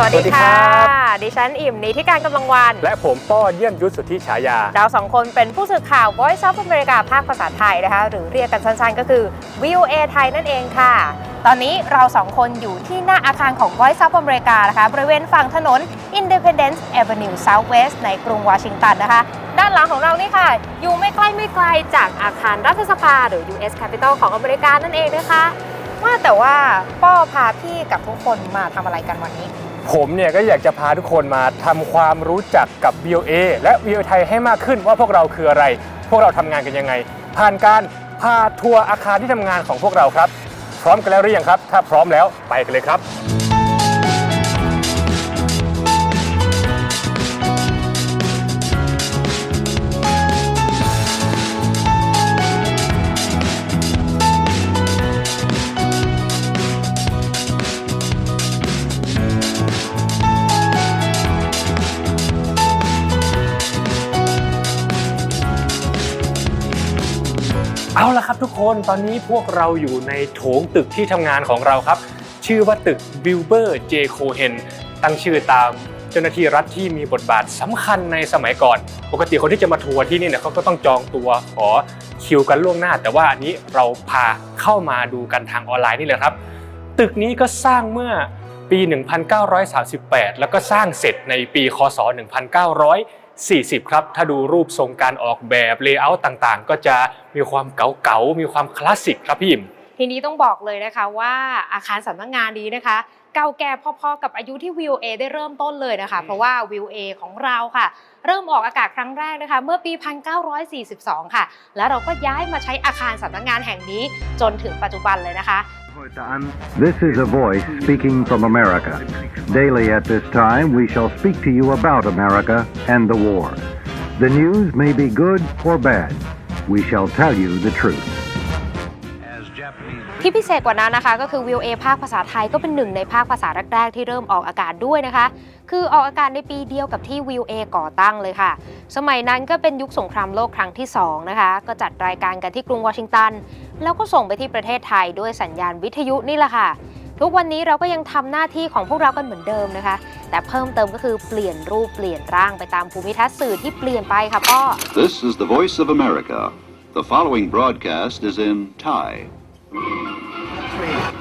สวัสดีสวัสดีครัค่ะบดิฉันอิ่มนิธิการกำลังวัน และผมป้อเยี่ยมยุทธสุทธิฉายา เราสองคนเป็นผู้สื่อข่าว Voice of America ภาคภาษาไทยนะคะ หรือเรียกกันสั้นๆ ก็คือ VOA ไทยนั่นเองค่ะ ตอนนี้เราสองคนอยู่ที่หน้าอาคารของ Voice of America นะคะ บริเวณฝั่งถนน Independence Avenue Southwest ในกรุงวอชิงตันนะคะ ด้านหลังของเรานี่ค่ะ อยู่ไม่ใกล้ไม่ไกลจากอาคารรัฐสภาหรือ US Capitol ของอเมริกานั่นเองนะคะว่าแต่ว่าป้อพาพี่กับทุกคนมาทำอะไรกันวันนี้ ผมเนี่ยก็อยากจะพาทุกคนมาทำความรู้จักกับ VOA และ VOA ไทยให้มากขึ้นว่าพวกเราคืออะไร พวกเราทำงานกันยังไง ผ่านการพาทัวร์อาคารที่ทำงานของพวกเราครับ พร้อมกันแล้วหรือยังครับ ถ้าพร้อมแล้วไปกันเลยครับ ครับทุกคนตอนนี้พวกเราอยู่ในโถงตึกที่ทำงานของเราครับ ชื่อว่าตึกบิลเบอร์เจโคเฮนตั้งชื่อตามเจ้าหน้าที่รัฐที่มีบทบาทสำคัญในสมัยก่อน ปกติคนที่จะมาทัวร์ที่นี่เนี่ยเขาก็ต้องจองตัวขอคิวกันล่วงหน้า แต่ว่าอันนี้เราพาเข้ามาดูกันทางออนไลน์นี่เลยครับ ตึกนี้ก็สร้างเมื่อปี 1938 แล้วก็สร้างเสร็จในปี คศ 1940 ครับ ถ้าดูรูปทรงการออกแบบเลเยอร์ต่างๆ ก็จะมีความเก๋าๆ มีความคลาสสิกครับพี่อิมทีนี้ต้องบอกเลยนะคะว่าอาคารสำนักงานนี้นะคะ เก่าแก่พอๆกับอายุที่ VOA ได้เริ่มต้นเลยนะคะ เพราะว่า VOA ของเราค่ะ เริ่มออกอากาศครั้งแรกนะคะ เมื่อปี 1942 ค่ะ แล้วเราก็ย้ายมาใช้อาคารสำนักงานแห่งนี้จนถึงปัจจุบันเลยนะคะ This is a voice speaking from America. Daily at this time, we shall speak to you about America and the war. The news may be good or bad. We shall tell you the truth. ที่พิเศษกว่านั้นนะคะ ก็คือ VOA ภาคภาษาไทยก็เป็นหนึ่งในภาคภาษาแรกๆ ที่เริ่มออกอากาศด้วยนะคะ คือออกอากาศในปีเดียวกับที่ VOA ก่อตั้งเลยค่ะ สมัยนั้นก็เป็นยุคสงครามโลกครั้งที่ 2 นะคะ ก็จัดรายการกันที่กรุงวอชิงตัน แล้วก็ส่งไปที่ประเทศไทยด้วยสัญญาณวิทยุนี่แหละค่ะ ทุกวันนี้เราก็ยังทำหน้าที่ของพวกเรากันเหมือนเดิมนะคะ แต่เพิ่มเติมก็คือเปลี่ยนรูปเปลี่ยนร่างไปตามภูมิทัศน์สื่อที่เปลี่ยนไปค่ะพ่อ This is the voice of America. The following broadcast is in Thai.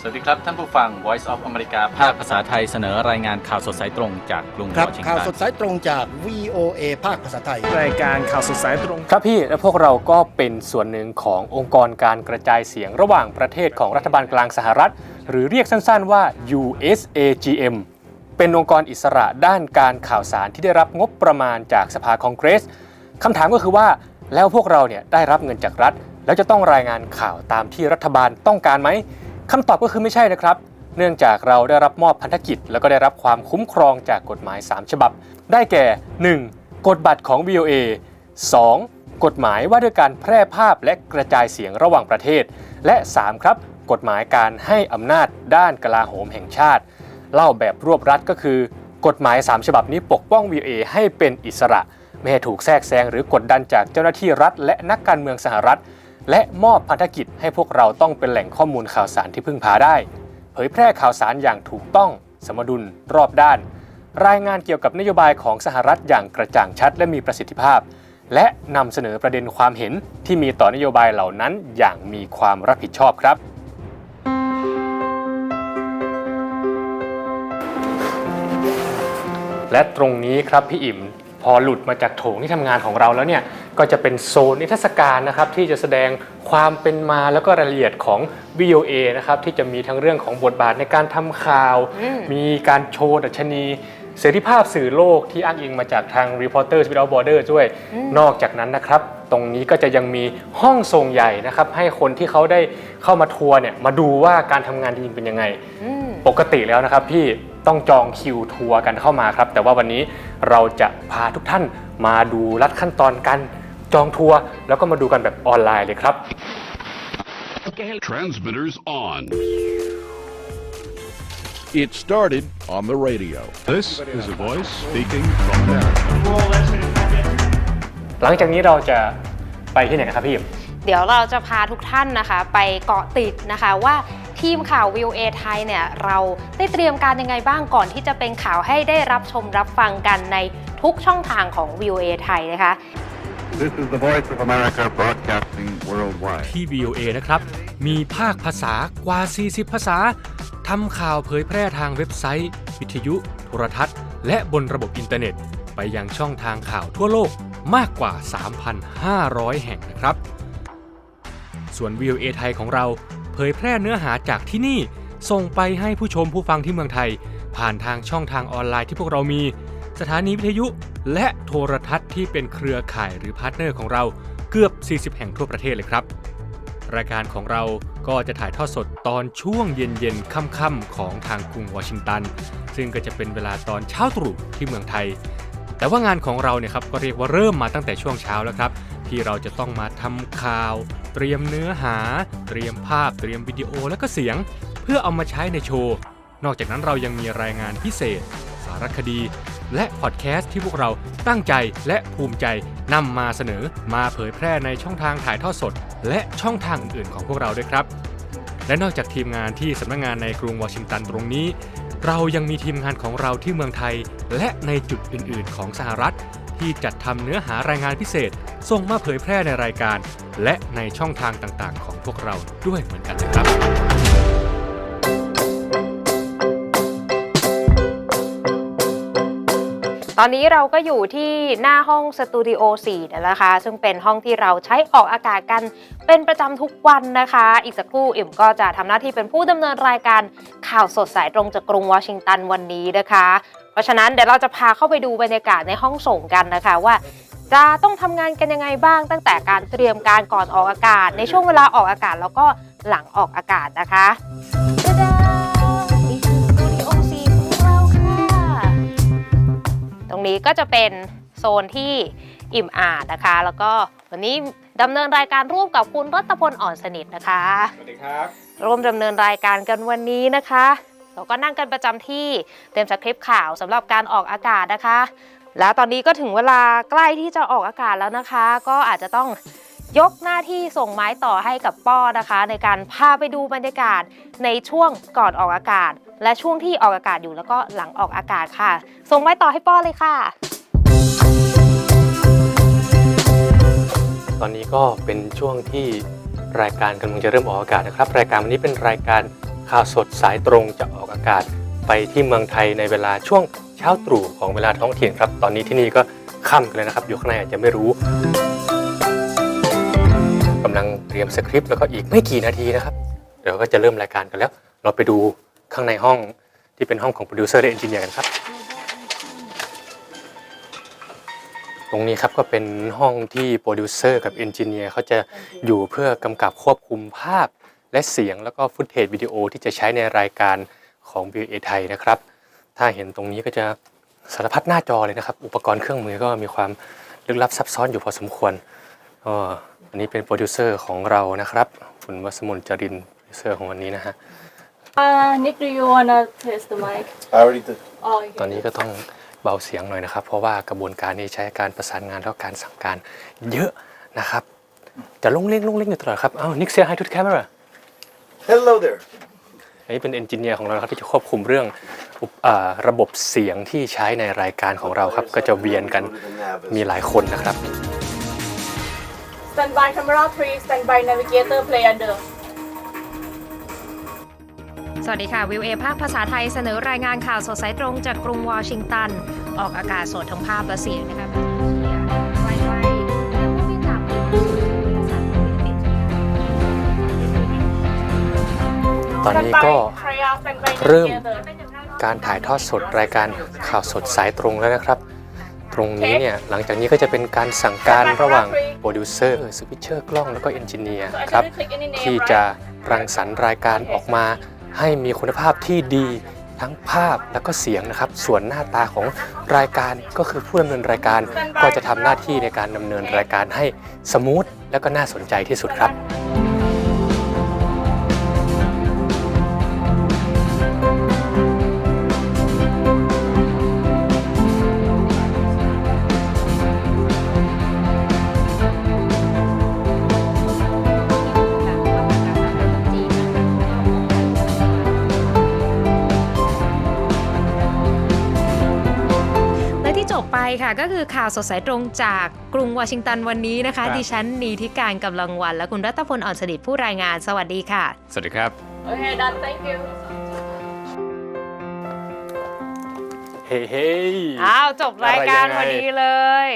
สวัสดีครับ ท่านผู้ฟัง Voice of America ภาคภาษาไทยเสนอรายงานข่าวสดสายตรงจากกรุงครับวอชิงข่าวตันสดสายตรงจาก VOA ภาคภาษาไทย รายการข่าวสดสายตรง ครับพี่และพวกเราก็เป็นส่วนหนึ่งขององค์กรการกระจายเสียงระหว่างประเทศของรัฐบาลกลางสหรัฐ หรือเรียกสั้นๆว่า USAGM เป็นองค์กรอิสระด้านการข่าวสารที่ได้รับงบประมาณจากสภาคองเกรสคำถามก็คือว่าแล้วพวกเราเนี่ยได้รับเงินจากรัฐ แล้วจะต้องรายงานข่าวตามที่รัฐบาลต้องการไหม คำตอบก็คือไม่ใช่นะครับ เนื่องจากเราได้รับมอบพันธกิจ แล้วก็ได้รับความคุ้มครองจากกฎหมาย 3 ฉบับ ได้แก่ 1. กฎบัตรของ VOA 2. กฎหมายว่าด้วยการแพร่ภาพและกระจายเสียงระหว่างประเทศ และ 3 ครับ กฎหมายการให้อำนาจด้านกลาโหมแห่งชาติ เล่าแบบรวบรัดก็คือ กฎหมาย 3 ฉบับนี้ปกป้อง VOA ให้เป็นอิสระ ไม่ให้ถูกแทรกแซงหรือกดดันจากเจ้าหน้าที่รัฐ และนักการเมืองสหรัฐ และมอบพันธกิจให้พวกเราต้องเป็นแหล่งข้อมูลข่าวสารที่พึ่งพาได้ เผยแพร่ข่าวสารอย่างถูกต้อง สมดุล รอบด้าน รายงานเกี่ยวกับนโยบายของสหรัฐอย่างกระจ่างชัดและมีประสิทธิภาพ และนำเสนอประเด็นความเห็นที่มีต่อนโยบายเหล่านั้นอย่างมีความรับผิดชอบครับและตรงนี้ครับพี่อิ่ม พอหลุดมาจากโถงที่ทำงานของเราแล้วเนี่ย ก็จะเป็นโซนนิทรรศการนะครับที่จะแสดงความเป็นมาแล้วก็รายละเอียดของ VOA นะครับที่จะมีทั้งเรื่องของบทบาทในการทำข่าวอืมมีการโชว์ดัชนีเสรีภาพสื่อโลกที่อ้างอิงมาจากทาง Reporters Without Borders ด้วย นอกจากนั้นนะครับ ตรงนี้ก็จะยังมีห้องทรงใหญ่นะครับ ให้คนที่เขาได้เข้ามาทัวร์เนี่ยมาดูว่าการทำงานจริงๆเป็นยังไงอืมปกติแล้วนะครับพี่ต้องจองคิวทัวร์กันเข้ามาครับ แต่ว่าวันนี้เราจะพาทุกท่านมาดูลัดขั้นตอนการ จองทัวร์แล้วก็มาดูกันแบบออนไลน์เลยครับ Transmitters on. It started on the radio. This is a voice speaking from America. หลังจากนี้เราจะไปที่ไหนกันครับพี่เดี๋ยวเราจะพาทุกท่านนะคะ ไปเกาะติดนะคะว่าทีมข่าว VOA ไทยเนี่ยเราได้เตรียมการยังไงบ้างก่อนที่จะเป็นข่าวให้ได้รับชมรับฟังกันในทุกช่องทางของ VOA ไทยนะคะ This is the voice of America broadcasting worldwide. ที่ VOA นะครับ มีภาคภาษากว่า 40 ภาษา ทำข่าวเผยแพร่ทางเว็บไซต์ วิทยุ โทรทัศน์ และบนระบบอินเทอร์เน็ต ไปยังช่องทางข่าวทั่วโลกมากกว่า 3,500 แห่งนะครับ ส่วน VOA ไทยของเราเผยแพร่เนื้อหาจากที่นี่ ส่งไปให้ผู้ชมผู้ฟังที่เมืองไทย ผ่านทางช่องทางออนไลน์ที่พวกเรามี สถานีวิทยุและโทรทัศน์ที่เป็นเครือข่ายหรือพาร์ทเนอร์ของเราเกือบ 40 แห่งทั่วประเทศเลยครับ รายการของเราก็จะถ่ายทอดสดตอนช่วงเย็นๆค่ำๆของทางกรุงวอชิงตัน ซึ่งก็จะเป็นเวลาตอนเช้าตรู่ที่เมืองไทย แต่ว่างานของเราเนี่ยครับก็เรียกว่าเริ่มมาตั้งแต่ช่วงเช้าแล้วครับ ที่เราจะต้องมาทำข่าว เตรียมเนื้อหา เตรียมภาพ เตรียมวิดีโอและก็เสียง เพื่อเอามาใช้ในโชว์ นอกจากนั้นเรายังมีรายงานพิเศษ สารคดี และพอดแคสต์ที่พวกเราตั้งใจและภูมิใจนำมาเสนอมาเผยแพร่ในช่องทางถ่ายทอดสด และช่องทางอื่นๆ ของพวกเราด้วยครับ และนอกจากทีมงานที่สำนักงานในกรุงวอชิงตันตรงนี้ เรายังมีทีมงานของเราที่เมืองไทย และในจุดอื่นๆ ของสหรัฐ ที่จัดทำเนื้อหารายงานพิเศษส่งมาเผยแพร่ในรายการ และในช่องทางต่างๆ ของพวกเราด้วยเหมือนกันนะครับ ตอนนี้เราก็อยู่ที่หน้าห้องสตูดิโอ4เนี่ยนะคะ ซึ่งเป็นห้องที่เราใช้ออกอากาศกันเป็นประจำทุกวันนะคะ อีกสักครู่อิ่มก็จะทำหน้าที่เป็นผู้ดำเนินรายการข่าวสดสายตรงจากกรุงวอชิงตันวันนี้นะคะ เพราะฉะนั้นเดี๋ยวเราจะพาเข้าไปดูบรรยากาศในห้องส่งกันนะคะว่าจะต้องทำงานกันยังไงบ้างตั้งแต่การเตรียมการก่อนออกอากาศ ในช่วงเวลาออกอากาศแล้วก็หลังออกอากาศนะคะ รงนี้ก็จะเป็นโซนที่อิ่มอ่านนะคะ แล้วก็วันนี้ดำเนินรายการร่วมกับคุณรัตพลอ่อนสนิทนะคะ สวัสดีครับ ร่วมดำเนินรายการกันวันนี้นะคะเราก็นั่งกันประจำที่เตรียมสคริปต์ข่าวสำหรับการออกอากาศนะคะ แล้วตอนนี้ก็ถึงเวลาใกล้ที่จะออกอากาศแล้วนะคะ ก็อาจจะต้อง ยกหน้าที่ส่งไม้ต่อให้กับป้อนะคะ ในการพาไปดูบรรยากาศในช่วงก่อนออกอากาศ และช่วงที่ออกอากาศอยู่แล้วก็หลังออกอากาศค่ะ ส่งไม้ต่อให้ป้อเลยค่ะ ตอนนี้ก็เป็นช่วงที่รายการกำลังจะเริ่มออกอากาศนะครับ รายการวันนี้เป็นรายการข่าวสดสายตรงจะออกอากาศ ไปที่เมืองไทยในเวลาช่วงเช้าตรู่ของเวลาท้องถิ่นครับ ตอนนี้ที่นี่ก็ค่ำกันเลยนะครับ อยู่ข้างในอาจจะไม่รู้ กำลังเตรียมสคริปต์แล้วก็อีกไม่กี่นาทีนะครับ เดี๋ยวก็จะเริ่มรายการกันแล้ว เราไปดูข้างในห้องที่เป็นห้องของโปรดิวเซอร์และเอนจิเนียร์กันครับ ตรงนี้ครับก็เป็นห้องที่โปรดิวเซอร์กับเอนจิเนียร์เขาจะอยู่เพื่อกำกับควบคุมภาพและเสียงแล้วก็ฟุตเทจวิดีโอที่จะใช้ในรายการของ v ีไทยนะครับ ถ้าเห็นตรงนี้ก็จะสารพัดหน้าจอเลยนะครับ อุปกรณ์เครื่องมือก็มีความลึกลับซับซ้อนอยู่พอสมควรก็อั นนี้เป็นโปรดิวเซอร์ของเรานะครับ คุณวัสมนจรินโปรดิวเซอร์ของวันนี้นะฮะ Uh, Nick, do you wanna test the mic? I already did. Oh, you ตอนนี้ก็ต้องเบาเสียงหน่อยนะครับ เพราะว่ากระบวนการนี้ใช้การประสานงานแล้วการสั่งการเยอะนะครับ จะลงเล่งลงเล่งอยู่ตลอดครับเอ้านิกเซียไฮทูดแคมเมรา Hello there. อันนี้เป็นเอนจิเนียร์ของเรานะครับที่จะควบคุมเรื่องอุปอ่าระบบเสียงที่ใช้ในรายการของเราครับ ก็จะเวียนกันมีหลายคนนะครับ stand by camera three, stand by navigator, play under. สวัสดีค่ะ วิวเอภาคภาษาไทยเสนอรายงานข่าวสดสายตรงจากกรุงวอชิงตัน ออกอากาศสดทั้งภาพและเสียงนะคะแบบนี้ใกล้ๆแล้วก็มีถามว่าสารฟิลิปปินส์ตอน Stand นี้ by ก็ Korea, stand by เริ่ม navigator. การถ่ายทอดสดรายการข่าวสดสายตรงแล้วนะครับต รงนี้เนี่ยหลังจากนี้ก็จะเป็นการสั่งการระหว่างโปรดิวเซอร์สวิตเชอร์กล้องแล้วก็เอนจิเนียร์ So ครับ actually click any name, ที่ right? จะรังสรรค์รายการออกมา ให้มีคุณภาพที่ดีทั้งภาพแล้วก็เสียงนะครับ ส่วนหน้าตาของรายการก็คือผู้ดำเนินรายการก็จะทำหน้าที่ในการดำเนินรายการให้สมูทและก็น่าสนใจที่สุดครับ ค่ะ ก็คือข่าวสดสายตรงจากกรุงวอชิงตันวันนี้นะคะครับดิฉันนีทิการกำลังวัน และคุณรัตพลอ่อนสนิทผู้รายงาน สวัสดีค่ะ สวัสดีครับ Okay, done. Thank you. เฮ้เฮ้อ้าว จบรายการอะไรยังไงพอดีเลย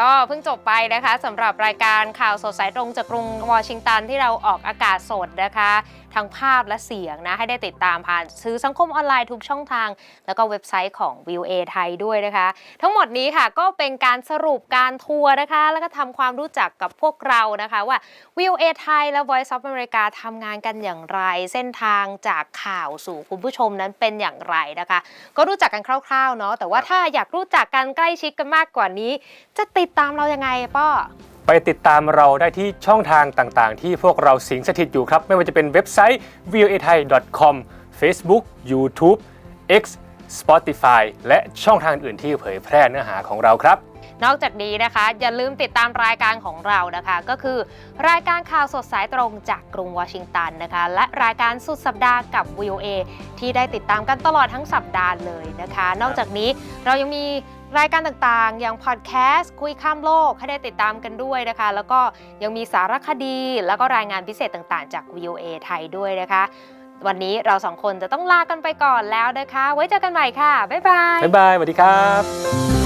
ก็เพิ่งจบไปนะคะสำหรับรายการข่าวสดสายตรงจากกรุงวอชิงตันที่เราออกอากาศสดนะคะ ทั้งภาพและเสียงนะให้ได้ติดตามผ่านซื้อสังคมออนไลน์ทุกช่องทาง แล้วก็เว็บไซต์ของ v ิวเอไทยด้วยนะคะ ทั้งหมดนี้ค่ะก็เป็นการสรุปการทัวร์นะคะ แล้วก็ทำความรู้จักกับพวกเรานะคะว่า v ิวเอไทยและ Voice of America ทำงานกันอย่างไร เส้นทางจากข่าวสู่คุณผู้ชมนั้นเป็นอย่างไรนะคะ ก็รู้จักกันคร่าวๆเนาะแต่ว่าถ้าอยากรู้จักกันใกล้ชิดกันมากกว่านี้จะติดตามเรายังไงป้อไปติดตามเราได้ที่ช่องทางต่างๆ ที่พวกเราสิงสถิตอยู่ครับ ไม่ว่าจะเป็นเว็บไซต์ voa thai com Facebook YouTube X Spotify และช่องทางอื่นที่เผยแพร่เนื้อหาของเราครับ นอกจากนี้นะคะ อย่าลืมติดตามรายการของเรานะคะ ก็คือรายการข่าวสดสายตรงจากกรุงวอชิงตันนะคะ และรายการสุดสัปดาห์กับ VOA ที่ได้ติดตามกันตลอดทั้งสัปดาห์เลยนะคะ นอกจากนี้เรายังมี รายการต่างๆ อย่างพอดแคสต์คุยข้ามโลกให้ได้ติดตามกันด้วยนะคะ แล้วก็ยังมีสารคดี แล้วก็รายงานพิเศษต่างๆ จาก VOA ไทยด้วยนะคะ วันนี้เราสองคนจะต้องลากันไปก่อนแล้วนะคะ ไว้เจอกันใหม่ค่ะ บ๊ายบาย บ๊ายบายสวัสดีครับ